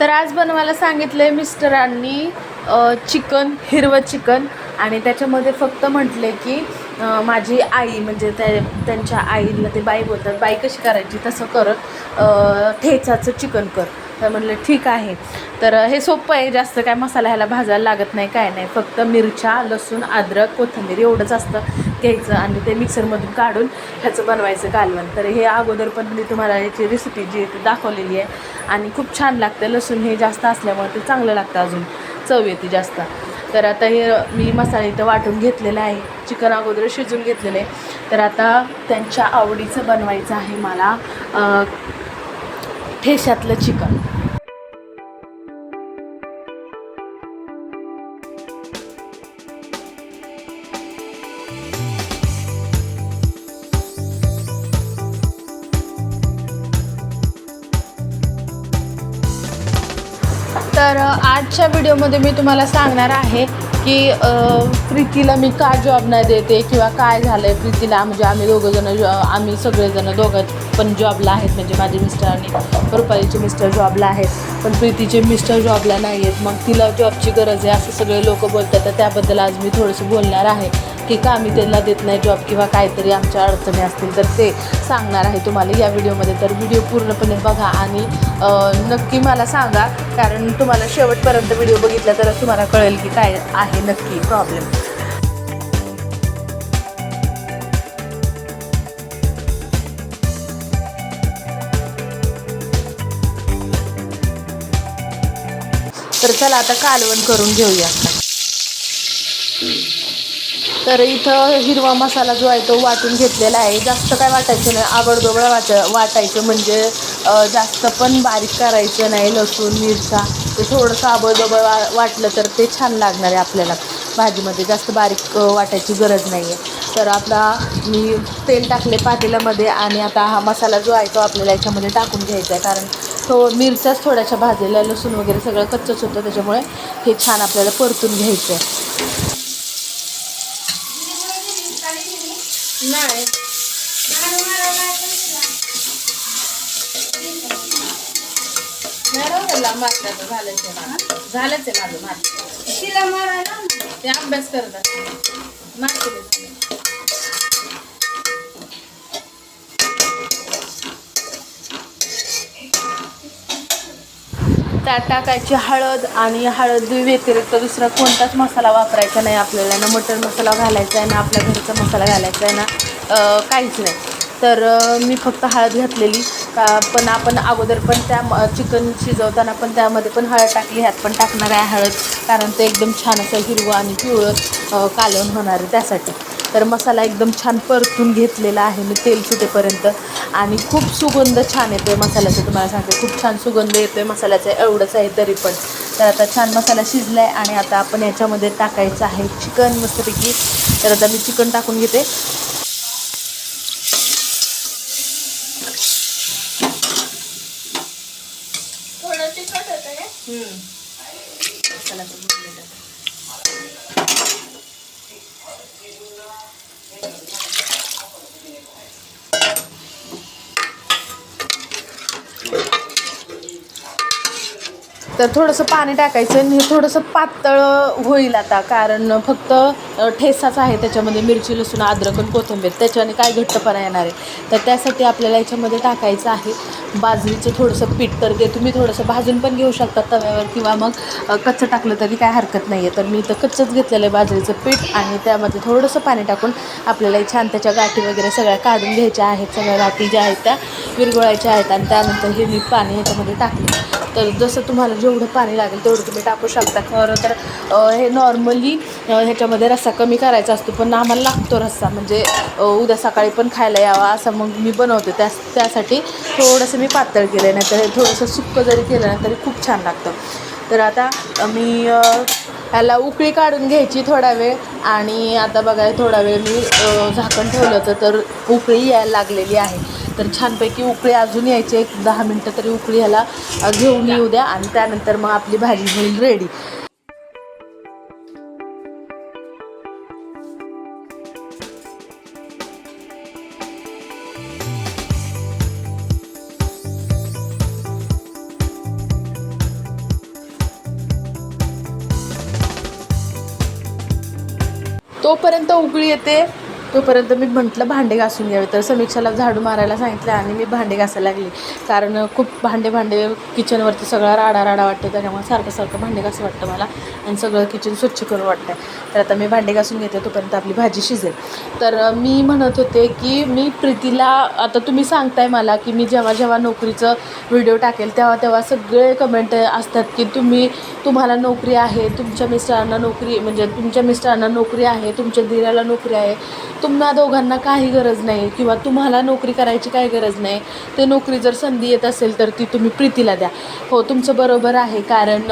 तर आज बनवायला सांगितलं आहे मिस्टरांनी चिकन हिरवं चिकन. आणि त्याच्यामध्ये फक्त म्हटले की माझी आई म्हणजे त्या त्यांच्या आईला ते बाई बोलतात बाई कशी करायची? तसं कर ठेचाचं चिकन कर. तर म्हटलं ठीक आहे. तर हे सोपं आहे जास्त काय मसाला ह्याला भाजायला लागत नाही काय नाही. फक्त मिरच्या लसूण अद्रक कोथिंबीर एवढंच असतं घ्यायचं आणि ते मिक्सरमधून काढून ह्याचं बनवायचं कालवण. तर हे अगोदर पण मी तुम्हाला याची रेसिपी जी आहे ती दाखवलेली आहे आणि खूप छान लागतं. लसूण हे जास्त असल्यामुळे ते चांगलं लागतं अजून. चव येते जास्त. तर आता हे मी मसाले इथं वाटून घेतलेला आहे. चिकन अगोदर शिजून घेतलेलं आहे. तर आता त्यांच्या आवडीचं बनवायचं आहे मला ठेशातलं चिकन. तर आजच्या व्हिडिओमध्ये मी तुम्हाला सांगणार आहे की प्रीतीला मी का जॉब नाही देते किंवा काय झालं आहे प्रीतीला म्हणजे आम्ही दोघंजणं जॉ आम्ही सगळेजणं दोघं पण जॉबला आहेत. म्हणजे माझे मिस्टर आणि रुपालीचे मिस्टर जॉबला आहेत. पण प्रीतीचे मिस्टर जॉबला नाही आहेत. मग तिला जॉबची गरज आहे. असं सगळे लोक बोलतात. तर त्याबद्दल आज मी थोडंसं बोलणार आहे. की का आम्ही त्यांना देत नाही जॉब किंवा काहीतरी आमच्या अडचणी असतील तर ते सांगणार आहे तुम्हाला या व्हिडिओमध्ये तर व्हिडिओ पूर्णपणे बघा आणि नक्की मला सांगा कारण तुम्हाला शेवटपर्यंत व्हिडिओ बघितला तरच तुम्हाला कळेल की काय आहे नक्की प्रॉब्लेम तर चला आता कालवण करून घेऊया. तर इथं हिरवा मसाला जो आहे तो वाटून घेतलेला आहे. जास्त काय वाटायचं नाही. आबडदोबळ वाट वाटायचं म्हणजे जास्त पण बारीक करायचं नाही. लसूण मिरच्या ते थोडंसं आबडदोबळ वा वाटलं तर ते छान लागणार आहे आपल्याला. भाजीमध्ये जास्त बारीक वाटायची गरज नाही आहे तर आपला मी तेल टाकले पातेल्यामध्ये आणि आता हा मसाला जो आहे तो आपल्याला याच्यामध्ये टाकून घ्यायचा आहे. कारण तो मिरच्याच थोड्याशा भाजलेल्या लसूण वगैरे सगळं कच्चंच होतं. त्याच्यामुळे हे छान आपल्याला परतून घ्यायचं आहे. नाही. झालंच आहे झालंच आहे माझं माझं तिला मारायला ते अभ्यास करत असते. त्यात टाकायची हळद आणि हळद व्यतिरिक्त दुसरा कोणताच मसाला वापरायचा नाही आपल्याला. ना मटण मसाला घालायचा आहे ना आपल्या घरचा मसाला घालायचा आहे ना काहीच नाही. तर मी फक्त हळद घातलेली. का पण आपण अगोदर पण त्या म- चिकन शिजवताना पण त्यामध्ये पण हळद टाकली ह्यात पण टाकणार आहे हळद. कारण ते एकदम छान असं हिरवं आणि पिवळं कालवण होणार आहे त्यासाठी. तर मसाला एकदम छान परतून घेतलेला आहे मी तेल सुटेपर्यंत. आणि खूप सुगंध छान येतो आहे मसाल्याचा. तुम्हाला सांगते खूप छान सुगंध येतो आहे मसाल्याचा. एवढंच आहे तरी पण. तर आता छान मसाला शिजला आहे आणि आता आपण याच्यामध्ये टाकायचं आहे चिकन मस्तपैकी. तर आता मी चिकन टाकून घेते. तर थोडंसं पाणी टाकायचं आणि हे थोडंसं पातळ होईल आता कारण फक्त ठेसाच आहे त्याच्यामध्ये मिरची लसूण अद्रक आणि कोथिंबीर. त्याच्याने काय घट्टपणा येणार आहे? तर त्यासाठी आपल्याला याच्यामध्ये टाकायचं आहे बाजरीचं थोडंसं पीठ. तर ते तुम्ही थोडंसं भाजून पण घेऊ शकता तव्यावर किंवा मग कच्चं टाकलं तरी काय हरकत नाही आहे तर मी इथं कच्चंच घेतलेलं आहे बाजरीचं पीठ आणि त्यामध्ये थोडंसं पाणी टाकून आपल्याला हे छान त्याच्या गाठी वगैरे सगळ्या काढून घ्यायच्या आहेत. सगळ्या गाठी ज्या आहेत त्या विरघळायच्या आहेत आणि त्यानंतर हे मी पाणी ह्याच्यामध्ये टाकलं. तर जसं तुम्हाला जेवढं पाणी लागेल तेवढं तुम्ही टाकू शकता. खरं तर हे नॉर्मली ह्याच्यामध्ये रस्सा कमी करायचा असतो पण आम्हाला लागतो रस्सा. म्हणजे उद्या सकाळी पण खायला यावा असं मग मी बनवते. त्या त्यासाठी थोडंसं मी पातळ केलं आहे नाहीतर हे थोडंसं सुक्क जरी केलं ना तरी खूप छान लागतं. तर आता मी ह्याला उकळी काढून घ्यायची थोडा वेळ आणि आता बघा थोडा वेळ मी झाकण ठेवलं होतं तर उकळी यायला लागलेली आहे. तर छानपैकी उकळी अजून यायची एक दहा मिनटं तरी उकळी ह्याला घेऊन येऊ द्या आणि त्यानंतर मग आपली भाजी होईल रेडी तोपर्यंत उकळी येते. तोपर्यंत मी म्हटलं भांडे घासून घ्यावे तर समीक्षाला झाडू मारायला सांगितलं आणि मी भांडे घासायला लागली. कारण खूप भांडे भांडे किचनवरती सगळा राडा राडा वाटतो त्याच्यामुळे सारखं सारखं भांडे घासं वाटतं मला आणि सगळं किचन स्वच्छ करून वाटतं तर आता मी भांडे घासून घेते तोपर्यंत आपली भाजी शिजेल. तर मी म्हणत होते की मी प्रीतीला आता तुम्ही सांगताय मला की मी जेव्हा जेव्हा नोकरीचं व्हिडिओ टाकेल तेव्हा तेव्हा सगळे कमेंट असतात की तुम्ही तुम्हाला नोकरी आहे तुमच्या मिस्टरांना नोकरी म्हणजे तुमच्या मिस्टरांना नोकरी आहे तुमच्या दिराला नोकरी आहे तुम्हा दोघांना काही गरज नाही किंवा तुम्हाला नोकरी करायची काही गरज नाही ते नोकरी जर संधी येत असेल तर ती तुम्ही प्रीतीला द्या. हो तुमचं बरोबर आहे कारण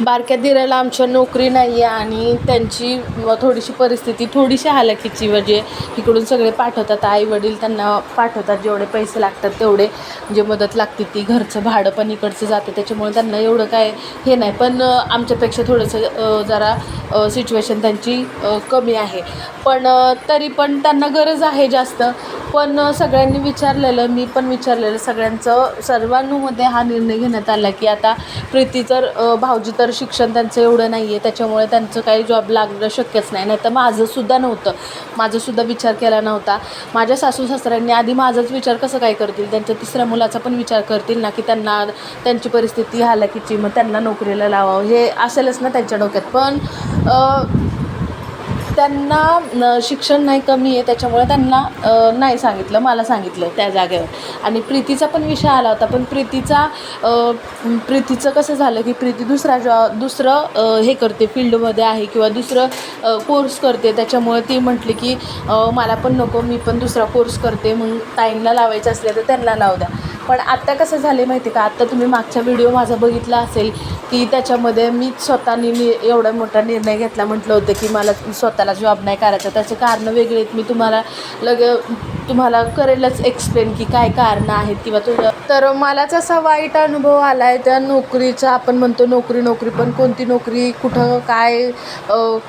बारक्या दिराला आमच्या नोकरी नाही आहे आणि त्यांची थोडीशी परिस्थिती थोडीशी हालाखीची म्हणजे इकडून सगळे पाठवतात आई वडील त्यांना पाठवतात जेवढे पैसे लागतात तेवढे जे मदत लागते ती. घरचं भाडं पण इकडचं जातं त्याच्यामुळे त्यांना एवढं काय हे नाही. पण आमच्यापेक्षा थोडंसं जरा सिच्युएशन त्यांची कमी आहे. पण तरी पण त्यांना गरज आहे जास्त. पण सगळ्यांनी विचारलेलं मी पण विचारलेलं सगळ्यांचं. सर्वांमध्ये हा निर्णय घेण्यात आला की आता प्रीती तर भाऊजी तर शिक्षण त्यांचं एवढं नाही आहे त्याच्यामुळे त्यांचं काही जॉब लागणं शक्यच नाही. नाही तर माझंसुद्धा नव्हतं. माझंसुद्धा विचार केला नव्हता. माझ्या सासू सासऱ्यांनी आधी माझाच विचार कसं काय करतील? त्यांच्या तिसऱ्या मुलाचा पण विचार करतील ना की त्यांना त्यांची परिस्थिती हालाकीची मग त्यांना नोकरीला लावावं. हे असेलच ना त्यांच्या डोक्यात. पण त्यांना शिक्षण नाही कमी आहे त्याच्यामुळे त्यांना नाही सांगितलं मला सांगितलं त्या जागेवर. आणि प्रीतीचा पण विषय आला होता पण प्रीतीचा प्रीतीचं कसं झालं की प्रीती दुसरा जॉ दुसरं हे करते फील्डमध्ये आहे किंवा दुसरं कोर्स करते त्याच्यामुळे ती म्हटली की मला पण नको मी पण दुसरा कोर्स करते मग ताईंना लावायचं असले तर त्यांना लावू द्या. पण आत्ता कसं झाले माहिती का? आत्ता तुम्ही मागचा व्हिडिओ माझा बघितला असेल की त्याच्यामध्ये मी स्वतःनी मी एवढा मोठा निर्णय घेतला. म्हटलं होतं की मला स्वतःला जॉब नाही करायचा. त्याचे कारणं वेगळी आहेत. मी तुम्हाला लगे तुम्हाला करेलच एक्सप्लेन की काय कारणं आहेत किंवा तुझं. तर मलाच असा वाईट अनुभव आला आहे त्या नोकरीचा. आपण म्हणतो नोकरी नोकरी पण कोणती नोकरी कुठं काय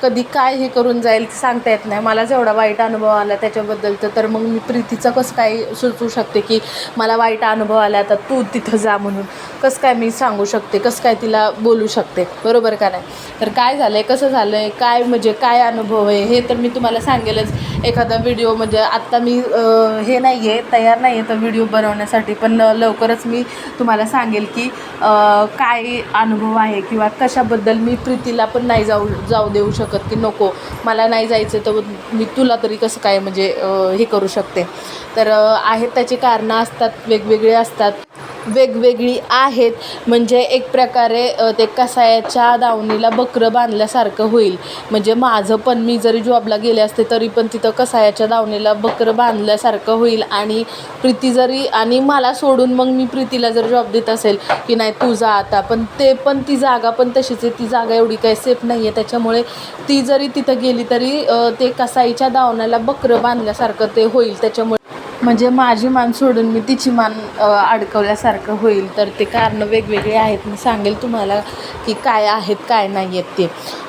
कधी काय हे करून जाईल सांगता येत नाही. मलाच एवढा वाईट अनुभव आला त्याच्याबद्दल तर मग मी प्रीतीचं कसं काय सुचवू शकते की मला वाईट अनुभव आला आता तू तिथं जा म्हणून. कसं काय मी सांगू शकते? कसं काय तिला बोलू शकते? बरोबर का नाही? तर काय झालं आहे कसं झालं आहे काय म्हणजे काय अनुभव आहे? हे तर मी तुम्हाला सांगेलच. एखादा व्हिडिओ म्हणजे आत्ता मी हे नाही आहे तयार नाही आहे तर व्हिडिओ बनवण्यासाठी. पण लवकरच मी तुम्हाला सांगेल की काय अनुभव आहे किंवा कशाबद्दल मी प्रीतीला पण नाही जाऊ जाऊ देऊ शकत की नको मला नाही जायचं तर मी तुला तरी कसं काय म्हणजे हे करू शकते. तर आहेत त्याची कारणं असतात वेगवेगळे असतात. वेगवेगळी आहेत. म्हणजे एक प्रकारे ते कसायाच्या दावणीला बकरं बांधल्यासारखं होईल. म्हणजे माझं पण मी जरी जॉबला गेले असते तरी पण तिथं कसायाच्या दावणीला बकरं बांधल्यासारखं होईल. आणि प्रीती जरी आणि मला सोडून मग मी प्रीतीला जर जॉब देत असेल की नाही तू जा आता. पण ते पण ती जागा पण तशीच आहे. ती जागा एवढी काही सेफ नाही आहे त्याच्यामुळे ती जरी तिथं गेली तरी ते कसाईच्या दावण्याला बकरं बांधल्यासारखं ते होईल. त्याच्यामुळे म्हणजे माझी मान सोडून मी तिची मान अडकवल्यासारखं होईल. तर ते कारणं वेगवेगळे आहेत. मी सांगेल तुम्हाला की काय आहेत काय नाही आहेत ते.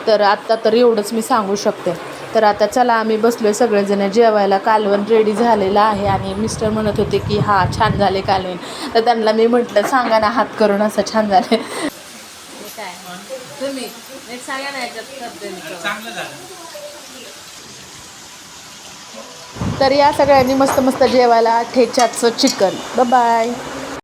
तर आत्ता तर एवढंच मी सांगू शकते. तर आता चला आम्ही बसलो सगळेजण. जेवायला कालवण रेडी झालेलं आहे आणि मिस्टर म्हणत होते की हां छान झाले कालवण. तर त्यांना मी म्हटलं सांगा ना हात करून असं छान झाले काय? तुम्ही? सांगा ना चांगलं झालं तर या सगळ्यांनी मस्त मस्त जेवायला ठेच्याचं चिकन. बाय